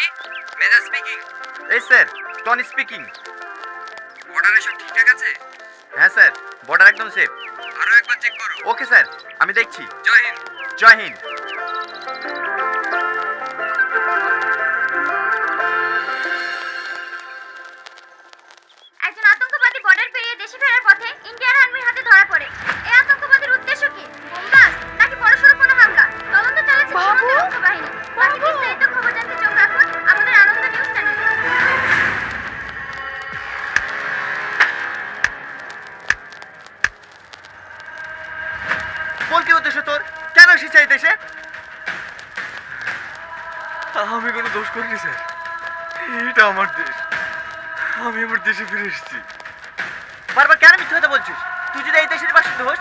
Tony major speaking এই sir Tony speaking বর্ডারে সব ঠিকঠাক আছে? হ্যাঁ স্যার বর্ডার একদম সেফ আরও একবার চেক করো। ওকে স্যার আমি দেখছি। জয় হিন্দ। জয় হিন্দ। একজন আতঙ্কবাদী বর্ডার পেরিয়ে দেশে ফেরার পথে ইন্ডিয়ান আর্মির হাতে ধরা পড়ে। আমার দেশ। আমি আমার দেশে ফিরে এসেছি। বারবার কেন মিথ্যে কথা বলছিস? তুই যদি এই দেশের বাসিন্দা হোস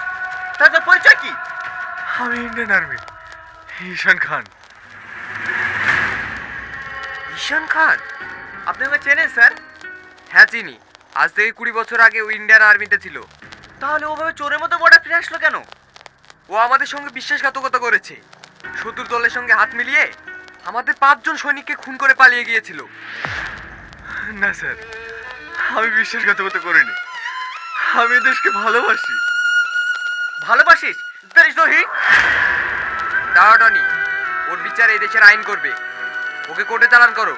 তাহলে তোর পরিচয় কি? আমি ইন্ডিয়ান আর্মি। ঈশান খান। ঈশান খান? আপনি আমাকে চেনেন স্যার? হ্যাঁ চিনি। আজ থেকে কুড়ি বছর আগে ও ইন্ডিয়ান আর্মিতে ছিল। তাহলে ওভাবে চোরের মতো বর্ডার ফিরে আসলো কেন? ও আমাদের সঙ্গে বিশ্বাসঘাতকতা করেছে। শত্রু দলের সঙ্গে হাত মিলিয়ে আমাদের পাঁচজন সৈনিককে খুন করে পালিয়ে গিয়েছিল। না, স্যার। আমি বিশ্বাসঘাতকতা করিনি। আমি দেশকে ভালোবাসি। ভালোবাসিস? দ্রোহী দাঁড়া টনি। ওর বিচার এই দেশের আইন করবে। ওকে কোর্টে চালান করো।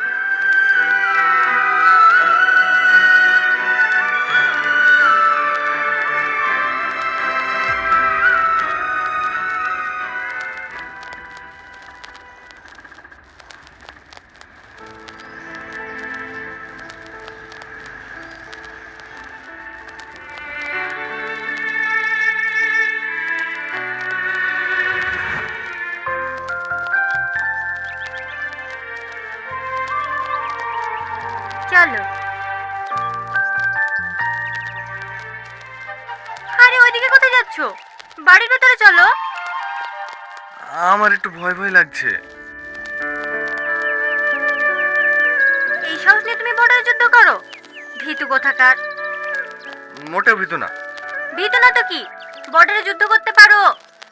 ভয় লাগছে। এই সাহস নিয়ে তুমি বর্ডারে যুদ্ধ করো। ভীতু কোথাকার? মোটেও ভীত না। ভীতু না তো কি? বর্ডারে যুদ্ধ করতে পারো।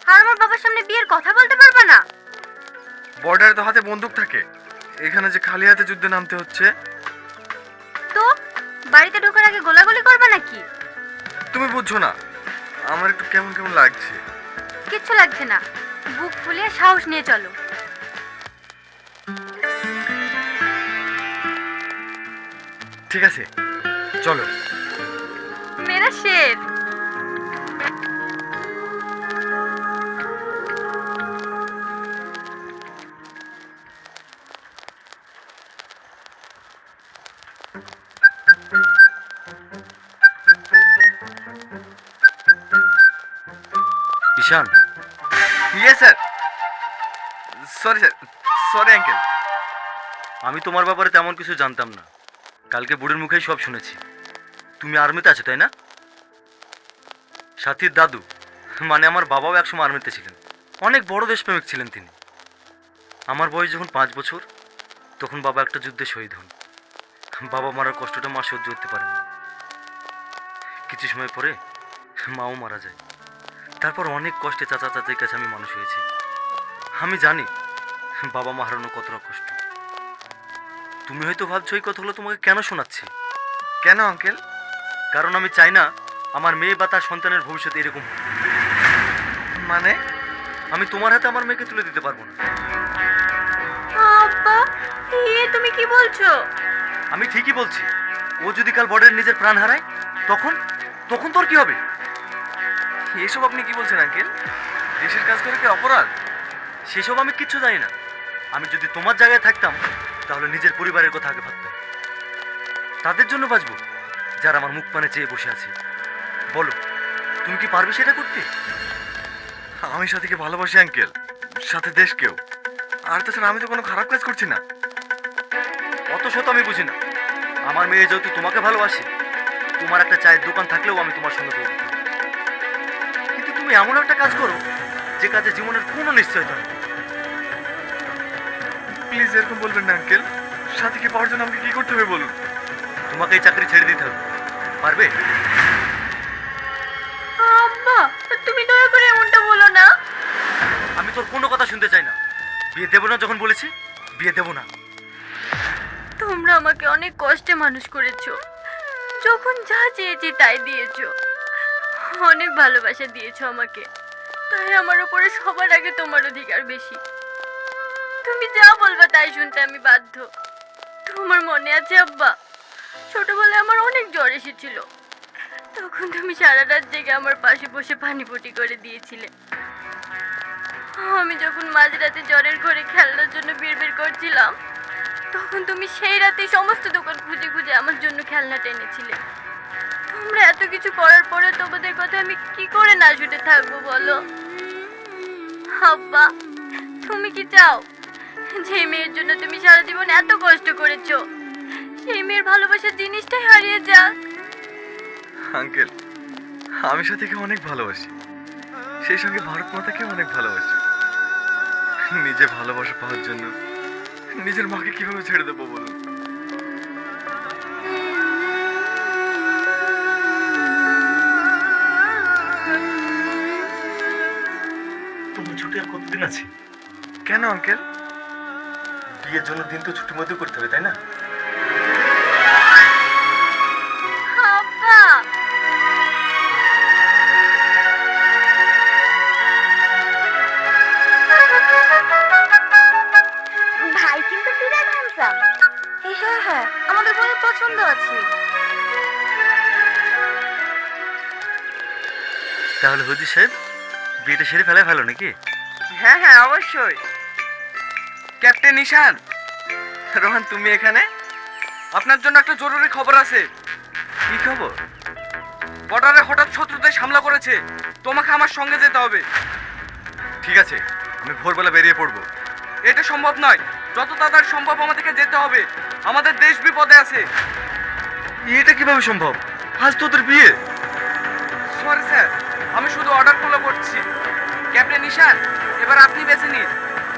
আর আমার বাবার সামনে বিয়ের কথা বলতে পারবে না। বর্ডারে তো হাতে বন্দুক থাকে। এখানে যে খালি হাতে যুদ্ধে নামতে হচ্ছে। তো? বাড়িতে ঢোকার আগে গোলাগুলি করবে নাকি? তুমি বুঝছ না। আমার একটু কেমন কেমন লাগছে। কিচ্ছু লাগছে না। বুক ফুলিয়ে সাহস নিয়ে চলো। ঠিক আছে চলো। মেরা শের। Yes sir. Sorry sir. Sorry uncle আমি তোমার ব্যাপারে তেমন কিছু জানতাম না। কালকে বুড়ির মুখেই সব শুনেছি। তুমি আর্মিতে আছো, তাই না? সাথীর দাদু মানে আমার বাবাও একসময় আর্মিতে ছিলেন। অনেক বড় দেশপ্রেমিক ছিলেন তিনি। আমার বয়স যখন পাঁচ বছর, তখন বাবা একটা যুদ্ধে শহীদ হন। বাবা মারার কষ্টটা মা সহ্য করতে পারেন কিছু সময় পরে মাও মারা যায়। তারপর অনেক কষ্টে চাচা চাচির কাছে আমি মানুষ হয়েছি। আমি জানি বাবা মা হারানো কতটা কষ্ট। তুমি হয়তো ভাবছ এই কথাগুলো তোমাকে কেন শোনাচ্ছি? কেন আঙ্কেল? কারণ আমি চাই না আমার মেয়ে বা তার সন্তানের ভবিষ্যৎ এরকম মানে? আমি তোমার হাতে আমার মেয়েকে তুলে দিতে পারব না। আব্বা এ তুমি কি বলছো? আমি ঠিকই বলছি। ও যদি কাল বর্ডারে নিজের প্রাণ হারায় তখন? তখন তোর কি হবে? এসব আপনি কি বলছেন, আঙ্কেল? দেশের কাজ করে কি অপরাধ? সেসব আমি কিচ্ছু জানি না। আমি যদি তোমার জায়গায় থাকতাম, তাহলে নিজের পরিবারের কথা আগে ভাবতাম। তাদের জন্য বাঁচবো, যারা আমার মুখ পানে চেয়ে বসে আছে। বলো, তুমি কি পারবে সেটা করতে? আমি সাথীকে ভালোবাসি, আঙ্কেল। সাথে দেশকেও আর তাছাড়া আমি তো কোনো খারাপ কাজ করছি না। অত শত আমি বুঝি না। আমার মেয়ে যেহেতু তোমাকে ভালোবাসে, তোমার একটা চায়ের দোকান থাকলেও আমি তোমার সঙ্গে কিন্তু তুমি এমন একটা কাজ করো যে কাজে জীবনের কোনো নিশ্চয়তা নেই। প্লিজ এরকম বলবেন না আঙ্কেল। সাথীকে পাওয়ার জন্য আমাকে কি করতে হবে বলুন? তোমাকে এই চাকরি ছেড়ে দিতে হবে। পারবে? আব্বা তুমি দয়া করে এমনটা বলো না। আমি তোর কোনো কথা শুনতে চাই না। বিয়ে দেবো না যখন বলেছি বিয়ে দেবো না। তোমরা আমাকে অনেক কষ্টে মানুষ করেছ। যখন যা চেয়েছি তাই দিয়েছ। অনেক ভালোবাসা দিয়েছ আমাকে। তাই আমার উপরে সবার আগে তোমার অধিকার বেশি। তুমি যা বলবা তাই শুনতে আমি বাধ্য। তোমার মনে আছে আব্বা? ছোটবেলায় আমার অনেক জ্বর এসেছিল। তখন তুমি সারা রাত জেগে আমার পাশে বসে পানি পটি করে দিয়েছিলে। আমি যখন মাঝরাতে জ্বরের ঘরে খেলনার জন্য বিড়বিড় করছিলাম, তখন তুমি সেই রাতে সমস্ত দোকান খুঁজে খুঁজে আমার জন্য খেলনাটা এনেছিলে তোমরা এত কিছু করার পরে তোমাদের কথা আমি কি করে না শুনে থাকব বলো? আব্বা, তুমি কি চাও? যে মেয়ের জন্য তুমি সারা জীবন এত কষ্ট করেছ, সেই মেয়ের ভালোবাসার জিনিসটাই হারিয়ে যাক। আঙ্কেল, আমি সাথীকে অনেক ভালোবাসি। সেই সঙ্গে ভারত মাতাকে অনেক ভালোবাসি। নিজে ভালোবাসা পাওয়ার জন্য নিজের মাকে কীভাবে ছেড়ে দেবো বলুন? ছুটি আছে। কেন আঙ্কেল বিয়ের জন্য দিন তো ছুটির মধ্যে করতে হবে তাই না? ভাই কিন্তু বিরাট হ্যান্ডসাম হ্যাঁ হ্যাঁ আমাদের পছন্দ আছে। তাহলে হদি সাহেব বিয়েটা সেরে ফেলায় ভালো নাকি? হ্যাঁ হ্যাঁ অবশ্যই। ক্যাপ্টেন ঈশান রোহান তুমি এখানে? আপনার জন্য একটা জরুরি খবর আছে। কি খবর? বর্ডারে হঠাৎ শত্রুদের হামলা করেছে। তোমাকে আমার সঙ্গে যেতে হবে। ঠিক আছে আমি ভোরবেলা বেরিয়ে পড়ব। এটা সম্ভব নয়। যত তাড়াতাড়ি সম্ভব আমাদেরকে যেতে হবে। আমাদের দেশ বিপদে আছে। এটা কীভাবে সম্ভব? আজ তোদের বিয়ে। সরি স্যার আমি শুধু অর্ডার ফলো করছি। ক্যাপ্টেন ঈশান এবার আপনি বেছে নিন।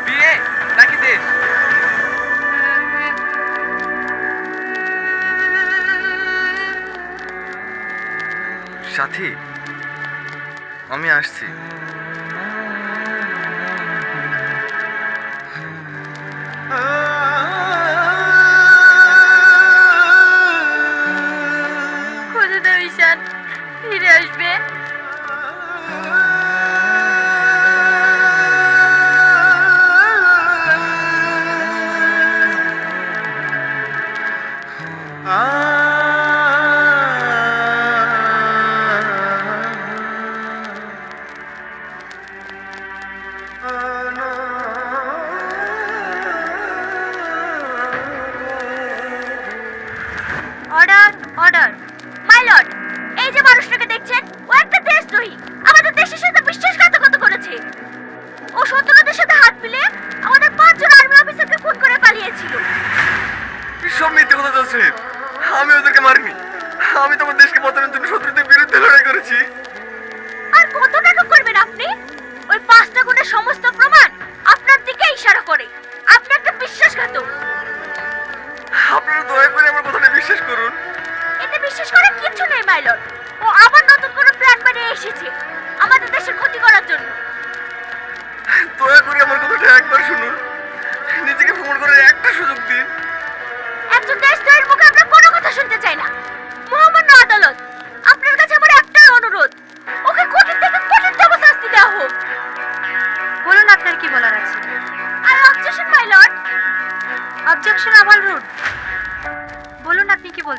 বিয়ে নাকি দেশ? সাথী আমি আসছি।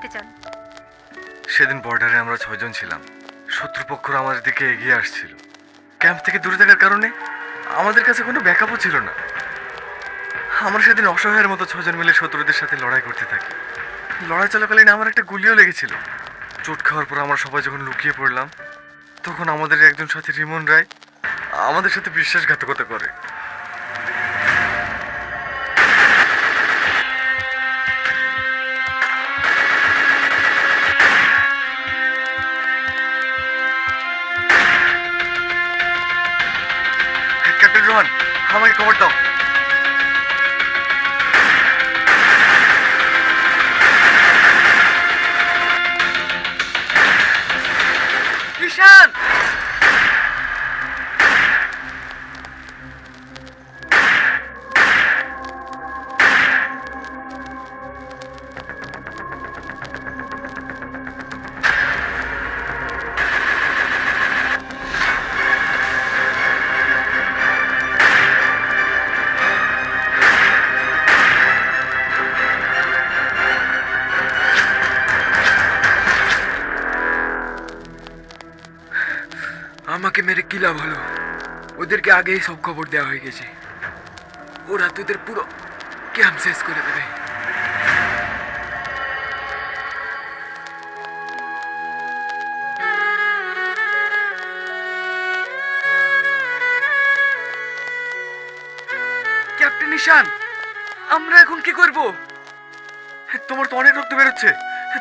আপনি কি বলতে চান? সেদিন বর্ডারে আমরা ছয়জন ছিলাম। শত্রুপক্ষরা আমাদের দিকে এগিয়ে আসছিল। ক্যাম্প থেকে দূরে থাকার কারণে আমাদের কাছে কোনো ব্যাকআপও ছিল না। আমরা সেদিন অসহায়ের মতো ছজন মিলে শত্রুদের সাথে লড়াই করতে থাকি। লড়াই চলাকালীন আমার একটা গুলিও লেগেছিল। চোট খাওয়ার পর আমরা সবাই যখন লুকিয়ে পড়লাম, তখন আমাদের একজন সাথে রিমন রায় আমাদের সাথে বিশ্বাসঘাতকতা করে। ক্যাপ্টেন রোহান আমাকে খবর দাও ঈশান আমাকে মেরে কি লাভ হলো? ওদেরকে আগেই সব খবর দেওয়া হয়ে গেছে। ওরা তোদের পুরো ক্যাম্প শেষ করে দেবে। ক্যাপ্টেন নিশান আমরা এখন কি করব? তোমার তো অনেক রক্ত বেরোচ্ছে।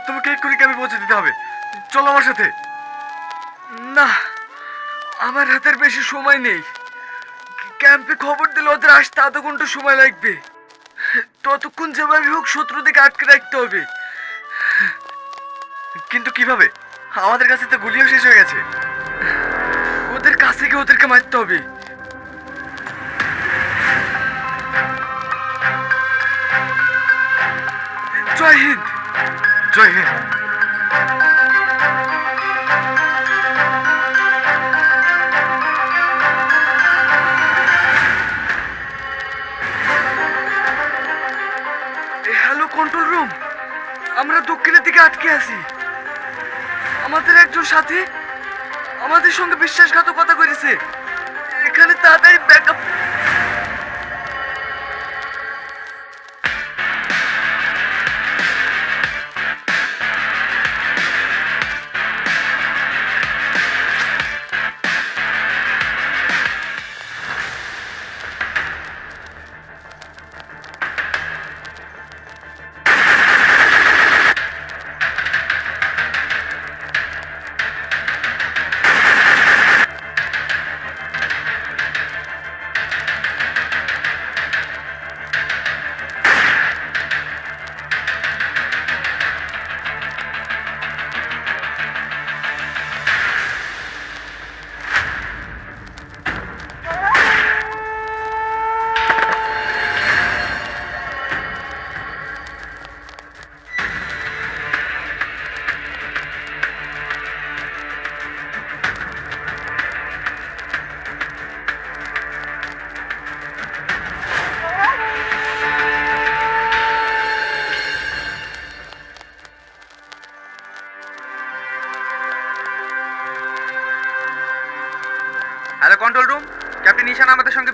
তোমাকে এক্ষুনি ক্যাম্পে পৌঁছে দিতে হবে। চলো আমার সাথে। না। আমার হাতের বেশি সময় নেই। ক্যাম্পে খবর দিলে ওদের আসতে আধ ঘণ্টা সময় লাগবে। ততক্ষণ যেভাবে হোক শত্রুদিকে আটকে রাখতে হবে। কিন্তু কীভাবে? আমাদের কাছে তো গুলিও শেষ হয়ে গেছে। ওদের কাছে গিয়ে ওদেরকে মারতে হবে। Jai Hind. Jai Hind. Hello control room আমরা দক্ষিণের দিকে আটকে আছি। আমাদের একজন সাথী আমাদের সঙ্গে বিশ্বাসঘাতকতা করেছে। এখানে তাড়াতাড়ি ব্যাকআপ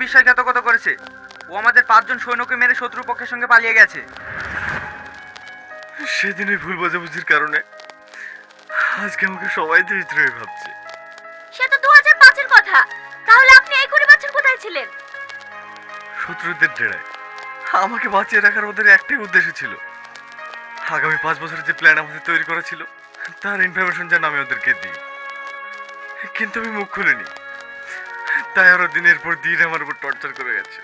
বিশ্বাসঘাতকতা করেছে। ও আমাদের পাঁচজন সৈন্যকে মেরে শত্রু পক্ষের সঙ্গে পালিয়ে গেছে। সেদিন ওই ভুল বোঝাবুঝির কারণে আজকে আমাকে সবাই দ্রোহী ভাবছে। সে তো দু হাজার পাঁচের কথা। তাহলে আপনি এই কুড়ি বছর কোথায় ছিলেন? শত্রুদের ডেরায়। আমাকে বাঁচিয়ে রাখার ওদের একটাই উদ্দেশ্য ছিল। আগামী পাঁচ বছরের যে প্ল্যান আমাদের তৈরি করা ছিল তার ইনফরমেশন যেন আমি ওদেরকে দিই। কিন্তু আমি মুখ খুলিনি। তাই ওরা দিনের পর দিন আমার উপর টর্চার করে গেছে।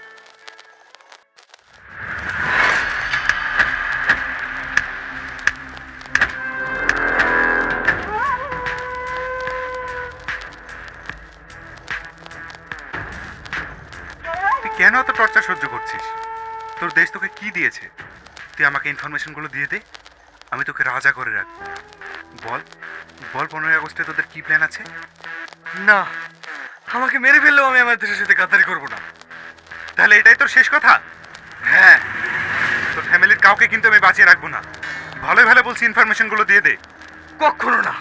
কেন এত টর্চার সহ্য করছিস? তোর দেশ তোকে কি দিয়েছে? তুই আমাকে ইনফরমেশনগুলো দিয়ে দে, আমি তোকে রাজা করে রাখব। বল বল পনেরোই আগস্টে তোদের কি প্ল্যান আছে? না আমাকে মেরে ফেললেও আমি আমার দেশের সাথে কাতারি করব না। তাহলে এটাই তোর শেষ কথা? হ্যাঁ। তোর ফ্যামিলির কাউকে কিন্তু আমি বাঁচিয়ে রাখব না। ভালো ভালো বলছি ইনফরমেশনগুলো দিয়ে দে। কখনো না।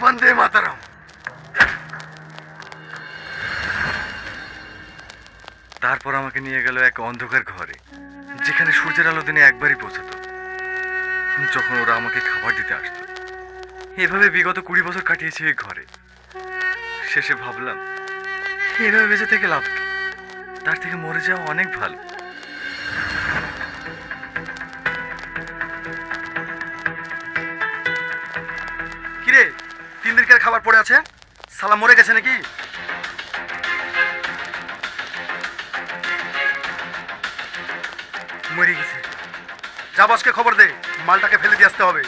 বন্দে মাতারাম। তারপর আমাকে নিয়ে গেল এক অন্ধকার ঘরে, যেখানে সূর্যের আলো দিনে একবারই পৌঁছাতো। যখন ওরা আমাকে খাবার দিতে আসতো। এভাবে বিগত কুড়ি বছর কাটিয়েছে ওই ঘরে। শেষে ভাবলাম, এভাবে বেঁচে থেকে লাভ তার থেকে মরে যাওয়া অনেক ভালো। কিরে, তিন দিনকার খাবার পড়ে আছে? সালা মরে গেছে নাকি? মরে গেছে। যা বসকে খবর দে, মালটাকে ফেলে দিয়ে আসতে হবে।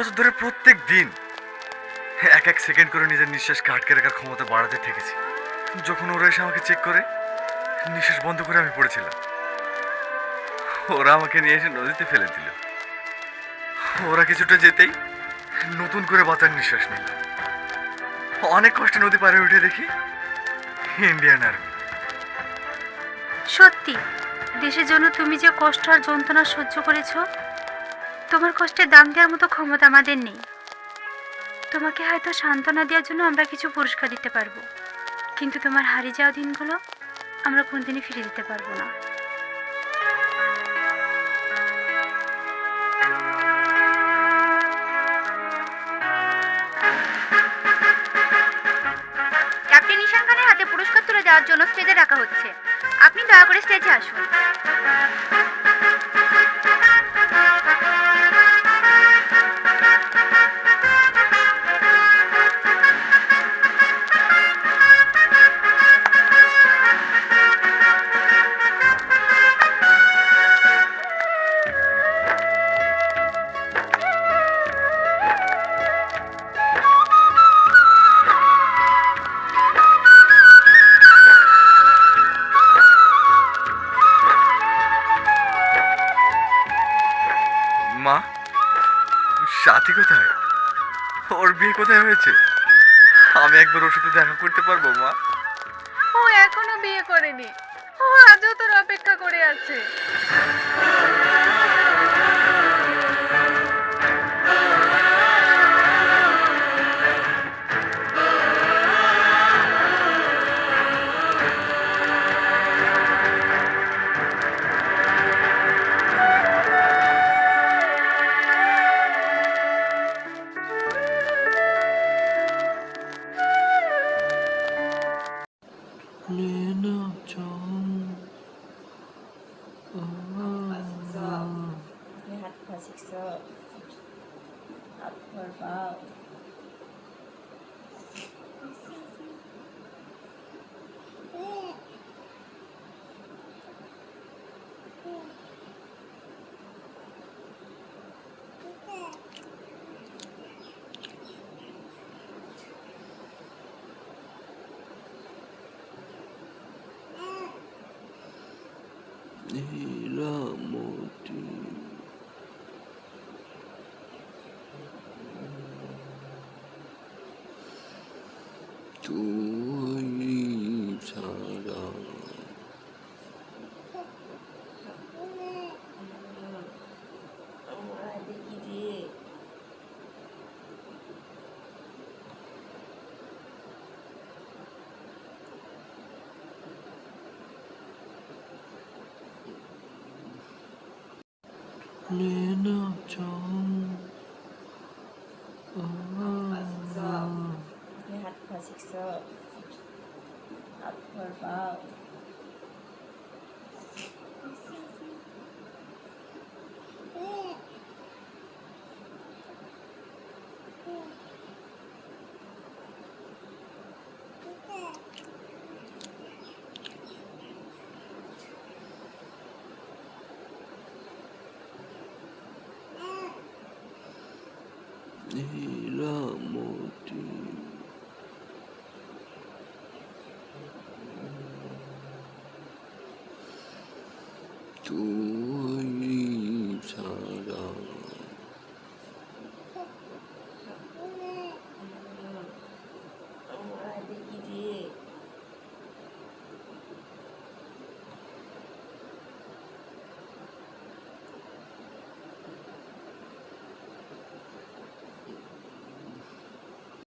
বছর ধরে প্রত্যেক দিন এক এক সেকেন্ড করে নিজের নিঃশ্বাসকে আটকে রাখার ক্ষমতা বাড়াতে থেকেছি। যখন ওরা এসে আমাকে চেক করে, নিঃশ্বাস বন্ধ করে আমি পড়েছিলাম। ওরা আমাকে নিয়ে এসে নদীতে ফেলে দিল। ওরা কিছুটা যেতেই নতুন করে বাঁচার নিঃশ্বাস নিল। অনেক কষ্টে নদী পাড়ে উঠে দেখি ইন্ডিয়ান আর্মি সত্যি, দেশের জন্য তুমি যে কষ্ট আর যন্ত্রণা সহ্য করেছ তোমার কষ্টের দাম দেওয়ার মতো ক্ষমতা আমাদের নেই। তোমাকে হয়তো সান্ত্বনা দেওয়ার জন্য আমরা কিছু পুরস্কার দিতে পারব। কিন্তু তোমার হারিয়ে যাওয়া দিনগুলো আমরা কোনদিনই ফিরে দিতে পারব না। হাতে পুরস্কার তুলে জন্য স্টেজে ডাকা হচ্ছে। আপনি দয়া করে স্টেজে আসুন। কোথায় হয়েছে। আমি একবার ওর সাথে দেখা করতে পারব মা? ও এখনও বিয়ে করেনি। 도입사랑 내 남자 তুই